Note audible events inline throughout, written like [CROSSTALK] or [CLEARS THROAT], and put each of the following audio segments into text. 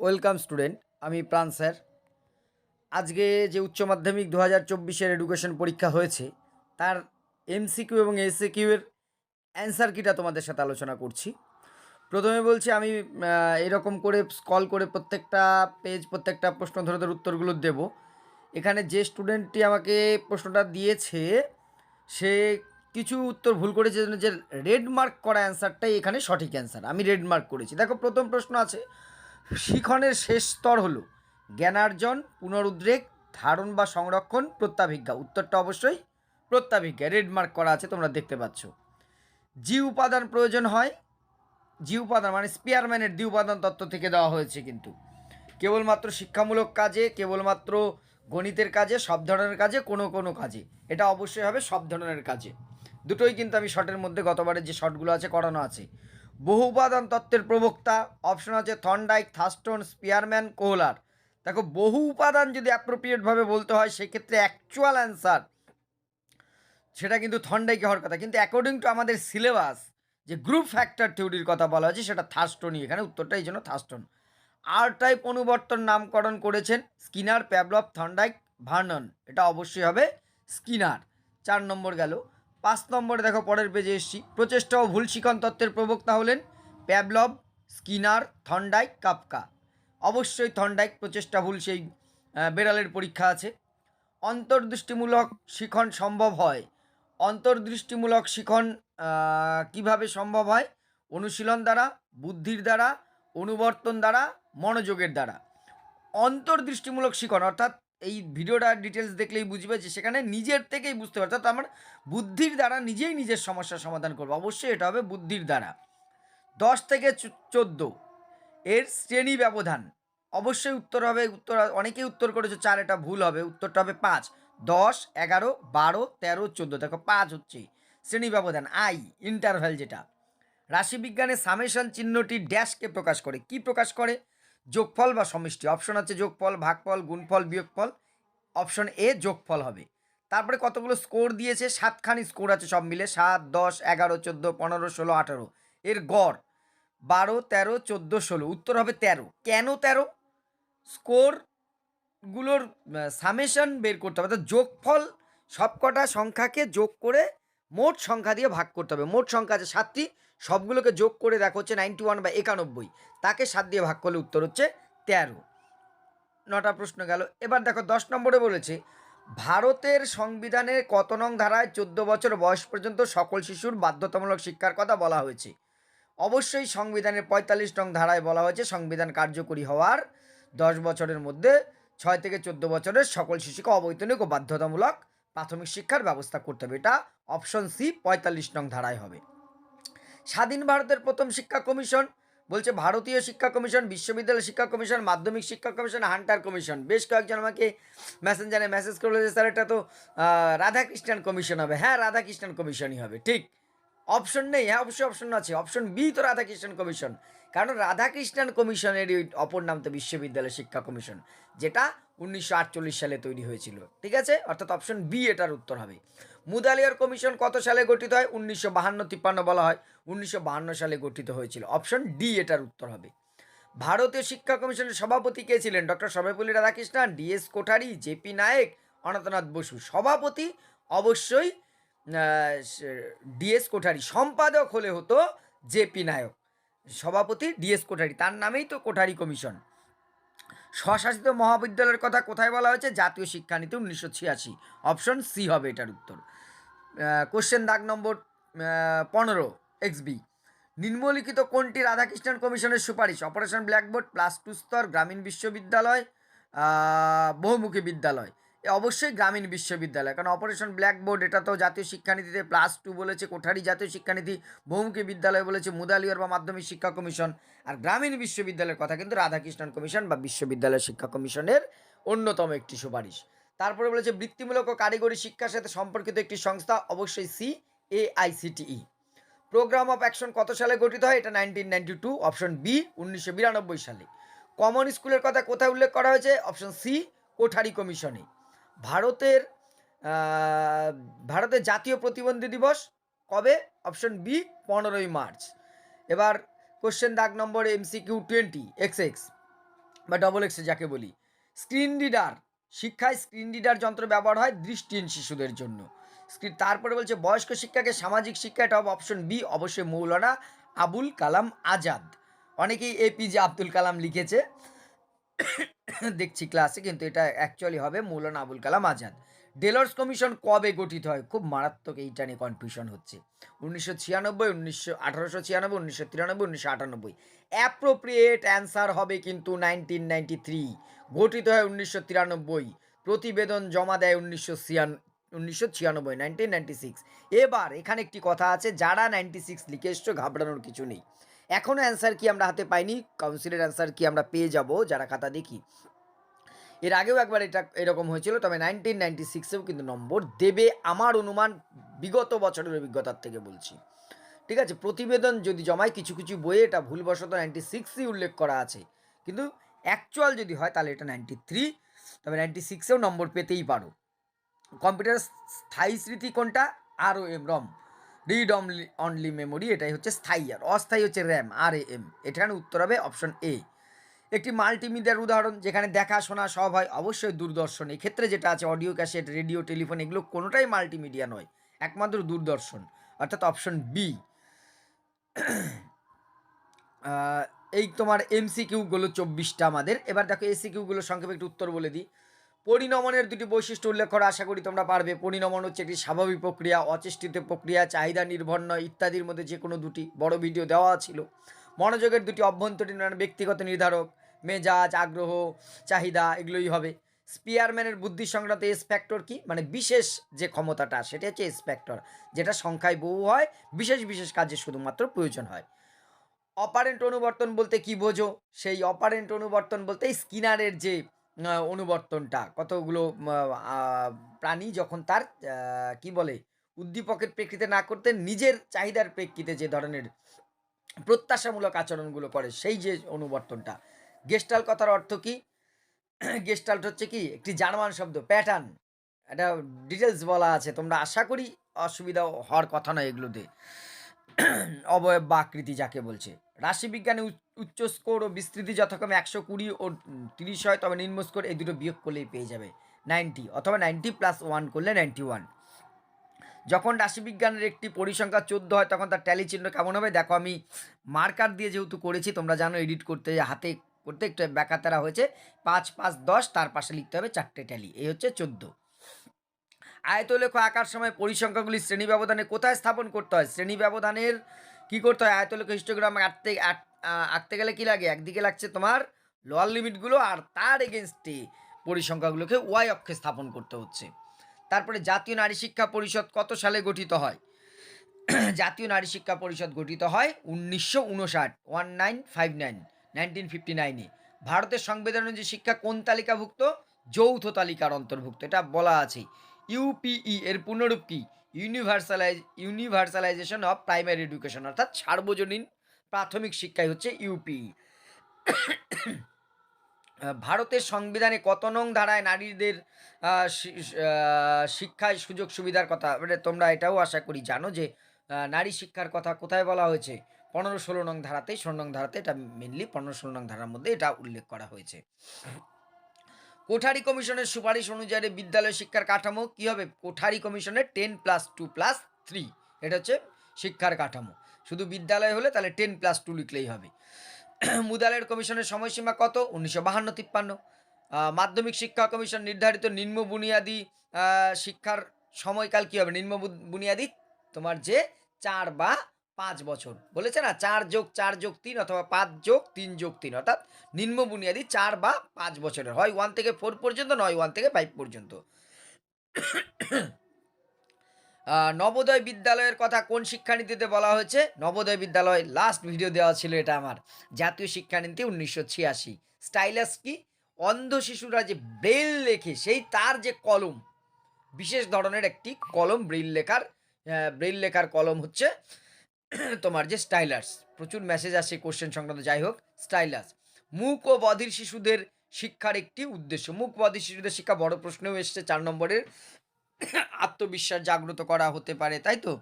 Welcome student, আমি প্রাণ sir. আজকে যে উচ্চ মাধ্যমিক দু হাজার চব্বিশের এডুকেশন পরীক্ষা হয়েছে, তার এমসিকিউ এবং এসিকিউ এর অ্যান্সার কিটা তোমাদের সাথে আলোচনা করছি। প্রথমে বলছি, আমি এরকম করে কল করে প্রত্যেকটা পেজ, প্রত্যেকটা প্রশ্ন ধরে ধরে উত্তরগুলো দেব। এখানে যে স্টুডেন্টটি আমাকে প্রশ্নটা দিয়েছে, সে কিছু উত্তর ভুল করেছে, যে রেড মার্ক করা অ্যান্সারটাই এখানে সঠিক অ্যান্সার। আমি রেড মার্ক করেছি। দেখো, প্রথম প্রশ্ন আছে শিখনের শেষ স্তর হলো জ্ঞানার্জন, পুনরুদ্রেক, ধারণ বা সংরক্ষণ, প্রত্যাভিজ্ঞা। উত্তরটা অবশ্যই প্রত্যাভিজ্ঞা। রেডমার্ক করা আছে, তোমরা দেখতে পাচ্ছ। জি উপাদান প্রয়োজন হয়। জি উপাদান মানে স্পিয়ারম্যানের দ্বি উপাদান তত্ত্ব থেকে দেওয়া হয়েছে কিন্তু। কেবলমাত্র শিক্ষামূলক কাজে, কেবলমাত্র গণিতের কাজে, সব ধরনের কাজে, কোনো কোনো কাজে। এটা অবশ্যই হবে সব ধরনের কাজে। দুটোই কিন্তু আমি শর্টের মধ্যে গতবারের যে শর্টগুলো আছে, করানো আছে। বহু উপাদান তত্ত্বের প্রবক্তা অপশন আছে থন্ডাইক থাস্টন স্পিয়ারম্যান, কোহলার। দেখো, বহু উপাদান যদি অ্যাপ্রোপ্রিয়েটভাবে বলতে হয়, সেক্ষেত্রে অ্যাকচুয়াল অ্যান্সার সেটা কিন্তু থন্ডাইকে হওয়ার কথা। কিন্তু অ্যাকর্ডিং টু আমাদের সিলেবাস যে গ্রুপ ফ্যাক্টর থিওরির কথা বলা হয়েছে, সেটা থাস্টনই। এখানে উত্তরটা এই জন্য থাস্টন। আর টাইপ অনুবর্তন নামকরণ করেছেন স্কিনার প্যাবলভ থন্ডাইক, ভার্নন। এটা অবশ্যই হবে স্কিনার। চার নম্বর গেল। পাঁচ নম্বরে দেখো পরের পেজে এসছি। প্রচেষ্টা ও ভুল শিখন তত্ত্বের প্রবক্তা হলেন প্যাবলব স্কিনার থন্ডাইক কাপকা। অবশ্যই থন্ডাইক প্রচেষ্টা ভুল সেই বেড়ালের পরীক্ষা আছে। অন্তর্দৃষ্টিমূলক শিখন সম্ভব হয়। অন্তর্দৃষ্টিমূলক শিখন কীভাবে সম্ভব হয়? অনুশীলন দ্বারা, বুদ্ধির দ্বারা, অনুবর্তন দ্বারা, মনোযোগের দ্বারা। অন্তর্দৃষ্টিমূলক শিখন অর্থাৎ এই ভিডিওটা ডিটেলস দেখলেই বুঝবে যে সেখানে নিজের থেকেই বুঝতে পারবে। অর্থাৎ আমার বুদ্ধির দ্বারা নিজেই নিজের সমস্যার সমাধান করব। অবশ্যই এটা হবে বুদ্ধির দ্বারা। দশ থেকে চোদ্দ। এর শ্রেণি ব্যবধান। অবশ্যই উত্তর হবে, উত্তর, অনেকেই উত্তর করেছে, চার, এটা ভুল হবে। উত্তরটা হবে পাঁচ। দশ, এগারো, বারো, তেরো, চোদ্দ। দেখো, পাঁচ হচ্ছে শ্রেণি ব্যবধান। আই ইন্টারভ্যাল যেটা। রাশিবিজ্ঞানে সামেশন চিহ্নটি ড্যাশকে প্রকাশ করে। কি প্রকাশ করে? যোগফল বা সমষ্টি। অপশন আছে যোগফল, ভাগফল, গুণফল, বিয়োগফল। অপশন এ যোগফল হবে। তারপরে কতগুলো স্কোর দিয়েছে? সাতখানি স্কোর আছে সব মিলে। সাত, দশ, এগারো, চোদ্দ, পনেরো, ষোলো, আঠারো। এর গড় বারো, তেরো, চোদ্দ, ষোলো। উত্তর হবে তেরো। কেন তেরো? স্কোরগুলোর সামেশন বের করতে হবে। অর্থাৎ যোগফল সবকটা সংখ্যাকে যোগ করে মোট সংখ্যা দিয়ে ভাগ করতে হবে। মোট সংখ্যা আছে সাতটি। সবগুলোকে যোগ করে দেখো হচ্ছে নাইনটি ওয়ান বা একানব্বই। তাকে সাত দিয়ে ভাগ করলে উত্তর হচ্ছে তেরো। নটা প্রশ্ন গেল। এবার দেখো দশ নম্বরে বলেছে, ভারতের সংবিধানের কত নং ধারায় চোদ্দ বছর বয়স পর্যন্ত সকল শিশুর বাধ্যতামূলক শিক্ষার কথা বলা হয়েছে? অবশ্যই সংবিধানের পঁয়তাল্লিশ নং ধারায় বলা হয়েছে সংবিধান কার্যকরী হওয়ার দশ বছরের মধ্যে ছয় থেকে চোদ্দ বছরের সকল শিশুকে অবৈতনিক ও বাধ্যতামূলক প্রাথমিক শিক্ষার ব্যবস্থা করতে হবে। এটা অপশন সি পঁয়তাল্লিশ নং ধারায় হবে। স্বাধীন ভারতের প্রথম শিক্ষা কমিশন, বলছে ভারতীয় শিক্ষা কমিশন, বিশ্ববিদ্যালয় শিক্ষা কমিশন, মাধ্যমিক শিক্ষা কমিশন, হান্টার কমিশন। বেশ কয়েকজন আমাকে মেসেঞ্জারে মেসেজ করল যে, স্যার, এটা তো রাধাকৃষ্ণান কমিশন হবে। হ্যাঁ রাধাকৃষ্ণান কমিশনই হবে, ঠিক। অপশন নেই হ্যাঁ অবশ্যই অপশন আছে। অপশন বি তো রাধাকৃষ্ণান কমিশন। কারণ রাধাকৃষ্ণান কমিশনের অপর নাম তো বিশ্ববিদ্যালয় শিক্ষা কমিশন, যেটা উনিশশো আটচল্লিশ সালে তৈরি হয়েছিল, ঠিক আছে? অর্থাৎ অপশন বি এটার উত্তর হবে। মুদালিয়ার কমিশন কত সালে গঠিত হয়? উনিশশো বাহান্ন, তিপ্পান্ন বলা হয়। উনিশশো বাহান্ন সালে গঠিত হয়েছিল। অপশন ডি এটার উত্তর হবে। ভারতীয় শিক্ষা কমিশনের সভাপতি কে ছিলেন? Doctor Sarvepalli Radhakrishnan D S Kothari J P Naik, Anantanath Basu. সভাপতি অবশ্যই ডিএস কোঠারি। সম্পাদক হলে হতো জেপি নায়ক। সভাপতি ডিএস কোঠারি। তার নামেই তো কোঠারি কমিশন। স্বশাসিত মহাবিদ্যালয়ের কথা কোথায় বলা হয়েছে? জাতীয় শিক্ষানীতি উনিশশো ছিয়াশি। অপশন সি হবে এটার উত্তর। কোশ্চেন দাগ নম্বর পনেরো এক্স বি নিম্নলিখিত কোনটি রাধাকৃষ্ণন কমিশনের সুপারিশ? অপারেশন ব্ল্যাকবোর্ড প্লাস টু স্তর গ্রামীণ বিশ্ববিদ্যালয় বহুমুখী বিদ্যালয়। অবশ্যই গ্রামীণ বিশ্ববিদ্যালয়। কারণ অপারেশন ব্ল্যাকবোর্ড এটা তো জাতীয় শিক্ষানীতিতে প্লাস টু বলেছে, কোঠারি জাতীয় শিক্ষানীতি বহুমুখী বিদ্যালয় বলেছে মুদালিয়র বা মাধ্যমিক শিক্ষা কমিশন আর গ্রামীণ বিশ্ববিদ্যালয়ের কথা কিন্তু রাধাকৃষ্ণন কমিশন বা বিশ্ববিদ্যালয় শিক্ষা কমিশনের অন্যতম একটি সুপারিশ। তারপরে বলেছে বৃত্তিমূলক ও কারিগরি শিক্ষার সাথে সম্পর্কিত একটি সংস্থা, অবশ্যই C A AICTE programme of action কত সালে গঠিত হয়? এটা nineteen ninety two option B উনিশশো বিরানব্বই সালে। কমন স্কুলের কথা কোথায় উল্লেখ করা হয়েছে? অপশন সি কোঠারি কমিশনে। ভারতের ভারতের জাতীয় প্রতিবন্ধী দিবস কবে? অপশন বি পনেরোই মার্চ। এবার কোশ্চেন দাগ নম্বর এমসিকিউ টোয়েন্টি এক্স এক্স বা ডবল এক্সে যাকে বলি। স্ক্রিন রিডার শিক্ষায় স্ক্রিন রিডার যন্ত্র ব্যবহার হয় দৃষ্টিহীন শিশুদের জন্য। তারপরে বলছে বয়স্ক শিক্ষাকে সামাজিক শিক্ষা এটা অপশন বি অবশ্যই মৌলানা আবুল কালাম আজাদ। অনেকেই এপিজে আব্দুল কালাম লিখেছে। দেখছি ক্লাসে কিন্তু এটা অ্যাকচুয়ালি হবে মৌলানা আবুল কালাম আজাদ। ডেলর্স কমিশন কবে গঠিত হয়? খুব মারাত্মক এইটা নিয়ে কনফিউশন হচ্ছে। উনিশশো ছিয়ানব্বই, উনিশশো আঠারোশো ছিয়ানব্বই, উনিশশো তিরানব্বই, উনিশশো আটানব্বই। অ্যাপ্রোপ্রিয়েট অ্যান্সার হবে কিন্তু নাইনটিন নাইনটি থ্রি গঠিত হয় উনিশশো তিরানব্বই। প্রতিবেদন জমা দেয় উনিশশো ছিয়ান, উনিশশো ছিয়ানব্বই নাইনটিন নাইনটি সিক্স এবার এখানে একটি কথা আছে, যারা নাইনটি সিক্স লিখে এসছো, ঘাবড়ানোর কিছু নেই। এখনও অ্যান্সার কি আমরা হাতে পাইনি কাউন্সিলের অ্যান্সার কি আমরা পেয়ে যাব, যারা খাতা দেখি। এর আগেও একবার এটা এরকম হয়েছিল, তবে নাইনটিন নাইনটি সিক্সেও কিন্তু নম্বর দেবে আমার অনুমান বিগত বছরের অভিজ্ঞতার থেকে বলছি। ঠিক আছে, প্রতিবেদন যদি জমায় কিছু কিছু বইয়ে এটা ভুলবশত নাইনটি সিক্সই উল্লেখ করা আছে। কিন্তু অ্যাকচুয়াল যদি হয়, তাহলে এটা নাইনটি থ্রি তবে নাইনটি সিক্সেও নম্বর পেতেই পারো। কম্পিউটার স্থায়ী স্মৃতি কোনটা? R O M ROM read only only memory এটাই হচ্ছে স্থায়ী আর, অস্থায়ী হচ্ছে র্যাম আর এম এখানে উত্তর হবে অপশন এ একটি মাল্টিমিডিয়ার উদাহরণ যেখানে দেখাশোনা সব হয় অবশ্যই দূরদর্শন, এক্ষেত্রে যেটা আছে অডিও ক্যাসেট রেডিও টেলিফোন এগুলো কোনোটাই মাল্টিমিডিয়া নয়, একমাত্র দূরদর্শন, অর্থাৎ অপশন বি এই তোমার এমসিকিউগুলো চব্বিশটা আমাদের, এবার দেখো এসিকিউগুলো সংক্ষেপে একটু উত্তর বলে দিই। পরিণমনের দুটি বৈশিষ্ট্য উল্লেখ করা আশা করি তোমরা পারবে। পরিণমন হচ্ছে একটি স্বাভাবিক প্রক্রিয়া, অচেষ্টিত প্রক্রিয়া, চাহিদা নির্ভর নয়, ইত্যাদির মধ্যে যে কোনো দুটি। বড় ভিডিও দেওয়া ছিল। মনোযোগের দুটি অভ্যন্তরীণ মানে ব্যক্তিগত নির্ধারক, মেজাজ, আগ্রহ, চাহিদা, এগুলোই হবে। স্পিয়ারম্যানের বুদ্ধি সংক্রান্ত এস ফ্যাক্টর কি? মানে বিশেষ যে ক্ষমতাটা, সেটা হচ্ছে এস যেটা সংখ্যায় বহু হয়, বিশেষ বিশেষ কাজে শুধুমাত্র প্রয়োজন হয়। অপারেন্ট অনুবর্তন বলতে কি বোঝো? সেই অপারেন্ট অনুবর্তন বলতে স্কিনারের যে অনুবর্তনটা। কতগুলো প্রাণী যখন তার কি বলে, উদ্দীপকের প্রেক্ষিতে না করতে, নিজের চাহিদার প্রেক্ষিতে যে ধরনের প্রত্যাশামূলক আচরণগুলো করে, সেই যে অনুবর্তনটা। গেস্টাল কথার অর্থ কি? গেস্টাল্ট হচ্ছে কি? একটি জার্মান শব্দ, প্যাটার্ন। এটা ডিটেলস বলা আছে। তোমরা আশা করি অসুবিধা হওয়ার কথা নয় এগুলোতে। অবয়ব বা আকৃতি যাকে বলছে। রাশিবিজ্ঞানে উচ- উচ্চ স্কোর ও বিস্তৃতি যথাক্রমে একশো কুড়ি ও তিরিশ হয়, তবে নিম্ন স্কোর এই দুটো বিয়োগ করলেই পেয়ে যাবে। নাইনটি, অথবা নাইনটি প্লাস ওয়ান করলে নাইনটি ওয়ান যখন রাশিবিজ্ঞানের একটি পরিসংখ্যা চোদ্দ হয়, তখন তার ট্যালি চিহ্ন কেমন হবে? দেখো, আমি মার্কার দিয়ে যেহেতু করেছি, তোমরা জানো এডিট করতে, হাতে করতে একটু ব্যাকাতারা হয়েছে। পাঁচ পাঁচ, দশ, তার পাশে লিখতে হবে চারটে ট্যালি এই হচ্ছে চোদ্দ। আয়তলেখ আঁকার সময় পরিসংখ্যাগুলি শ্রেণি ব্যবধানে কোথায় স্থাপন করতে হয়? শ্রেণি ব্যবধানের কি করতে হয়? আয়তলেখ হিস্টোগ্রাম আঁকতে আঁক- আঁকতে গেলে কি লাগে? একদিকে লাগছে তোমার লোয়ার লিমিটগুলো আর তার এগেনস্টে পরিসংখ্যাগুলোকে ওয়াই অক্ষে স্থাপন করতে হচ্ছে। তারপরে জাতীয় নারী শিক্ষা পরিষদ কত সালে গঠিত হয়? [CLEARS THROAT] জাতীয় নারী শিক্ষা পরিষদ গঠিত হয় উনিশশো উনষাট one nine five nine nineteen fifty নাইনে ভারতের সংবিধান অনুযায়ী শিক্ষা কোন তালিকাভুক্ত? যৌথ তালিকার অন্তর্ভুক্ত, এটা বলা আছে। ইউপিই এর পুনরূপ কি? Universalize universalization of primary education অর্থাৎ সার্বজনীন প্রাথমিক শিক্ষাই হচ্ছে ইউপি ভারতের সংবিধানে কত নং ধারায় নারীদের শিক্ষায় সুযোগ সুবিধার কথা? মানে তোমরা এটাও আশা করি জানো যে নারী শিক্ষার কথা কোথায় বলা হয়েছে? পনেরো ষোলো নং ধারাতেই, ষোলো নং ধারাতে এটা মেনলি পনেরো ষোলো নং ধারার মধ্যে এটা উল্লেখ করা হয়েছে। কোঠারি কমিশনের সুপারিশ অনুযায়ী বিদ্যালয় শিক্ষার কাঠামো, কী হবে? কোঠারি কমিশনের ten plus two plus three এটা হচ্ছে শিক্ষার কাঠামো। শুধু বিদ্যালয় হলে তাহলে টেন প্লাস টু লিখলেই হবে। মুদালের কমিশনের সময়সীমা কত? উনিশশো বাহান্ন তিপ্পান্ন। মাধ্যমিক শিক্ষা কমিশন নির্ধারিত নিম্ন বুনিয়াদী শিক্ষার সময়কাল কী হবে? নিম্ন বুনিয়াদী তোমার যে চার বা পাঁচ বছর। বলেছে না, চার যোগ চার যোগ তিন অথবা পাঁচ যোগ তিন যোগ তিন, অর্থাৎ নিম্ন বুনিয়াদী চার বা পাঁচ বছরের। হয় ওয়ান থেকে ফোর পর্যন্ত, নয় ওয়ান থেকে ফাইভ পর্যন্ত। নবোদয় বিদ্যালয়ের কথা কোন শিক্ষানীতিতে বলা হয়েছে? নবোদয় বিদ্যালয় লাস্ট ভিডিও দেওয়া ছিল এটা আমার। জাতীয় শিক্ষানীতি উনিশশো ছিয়াশি। স্টাইলাস কি? অন্ধ শিশুরা যে ব্রেল লেখে, সেই তার যে কলম, বিশেষ ধরনের একটি কলম ব্রেল লেখার ব্রেল লেখার কলম হচ্ছে [CLEARS THROAT] তোমার যে স্টাইলার্স, প্রচুর মেসেজ আসে কোশ্চেন সংক্রান্ত, যাই হোক স্টাইলাস মুখ ও বধির শিশুদের শিক্ষার একটি উদ্দেশ্য। মুখ বধির শিশুদের শিক্ষা বড় প্রশ্নেও এসছে, চার নম্বরের। [CLEARS THROAT] আত্মবিশ্বাস জাগ্রত করা হতে পারে, তাই তো?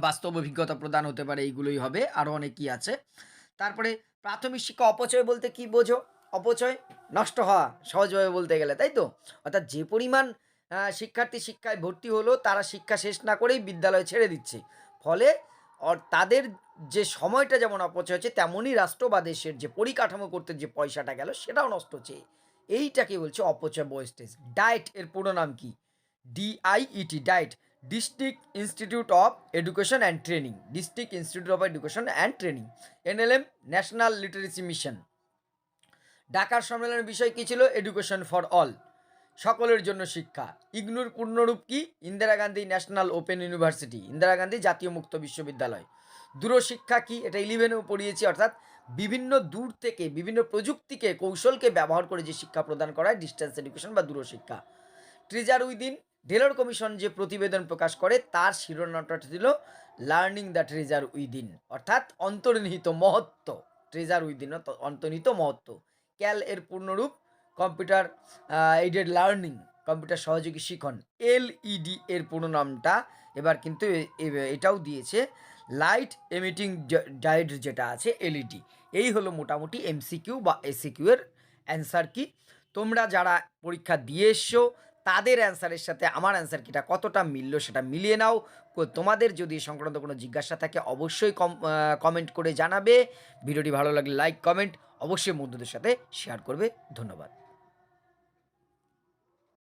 বাস্তব অভিজ্ঞতা প্রদান হতে পারে, এইগুলোই হবে আরও অনেক আছে। তারপরে, প্রাথমিক শিক্ষা অপচয় বলতে কি বোঝো? অপচয়? নষ্ট হওয়া, সহজভাবে বলতে গেলে, তাই তো? অর্থাৎ যে পরিমাণ শিক্ষার্থী শিক্ষায় ভর্তি হলো, তারা শিক্ষা শেষ না করেই বিদ্যালয় ছেড়ে দিচ্ছে। ফলে তাদের যে সময়টা যেমন অপচয় হচ্ছে, তেমনই রাষ্ট্র বা দেশের যে পরিকাঠামো করতে যে পয়সাটা গেল, সেটাও নষ্ট হচ্ছে। এইটাকে বলছে? অপচয় ওয়েস্টেজ ডায়েট এর পুরো নাম কি? DIET DIET. District institute of education and training district institute of education and training NLM national literacy mission ঢাকার সম্মেলনের বিষয় কী ছিল? এডুকেশন ফর অল সকলের জন্য শিক্ষা। ইগনুর পূর্ণরূপ কি? Indira Gandhi national open university, Indira Gandhi জাতীয় মুক্ত বিশ্ববিদ্যালয়। দূরশিক্ষা কি? এটা ইলেভেনেও পড়িয়েছি, অর্থাৎ বিভিন্ন দূর থেকে, বিভিন্ন প্রযুক্তিকে, কৌশলকে ব্যবহার করে যে শিক্ষা প্রদান করা হয় ডিস্টেন্স এডুকেশন বা দূরশিক্ষা। ট্রেজার উইদিন ডেলর কমিশন যে প্রতিবেদন প্রকাশ করে, তার শিরোনামটা ছিল লার্নিং দ্য ট্রেজার উইদিন অর্থাৎ অন্তর্নিহিত মহত্ব। ট্রেজার উইদিন অন্তর্নিহিত মহত্ব। ক্যাল এর পূর্ণরূপ কম্পিউটার এইডেড লার্নিং কম্পিউটার সহযোগী শিখন এলইডি এর পুরো নামটা এবার কিন্তু এটাও দিয়েছে লাইট এমিটিং ডায়েট যেটা আছে এলইডি এই হলো মোটামুটি এমসিকিউ বা এসিকিউ এর অ্যান্সার কি। তোমরা যারা পরীক্ষা দিয়ে এসছো, তাদের অ্যান্সারের সাথে আমার অ্যান্সার কিটা কতটা মিললো সেটা মিলিয়ে নাও। তোমাদের যদি সংক্রান্ত কোনো জিজ্ঞাসা থাকে, অবশ্যই কম কমেন্ট করে জানাবে। ভিডিওটি ভালো লাগলে লাইক কমেন্ট অবশ্যই বন্ধুদের সাথে শেয়ার করবে। ধন্যবাদ।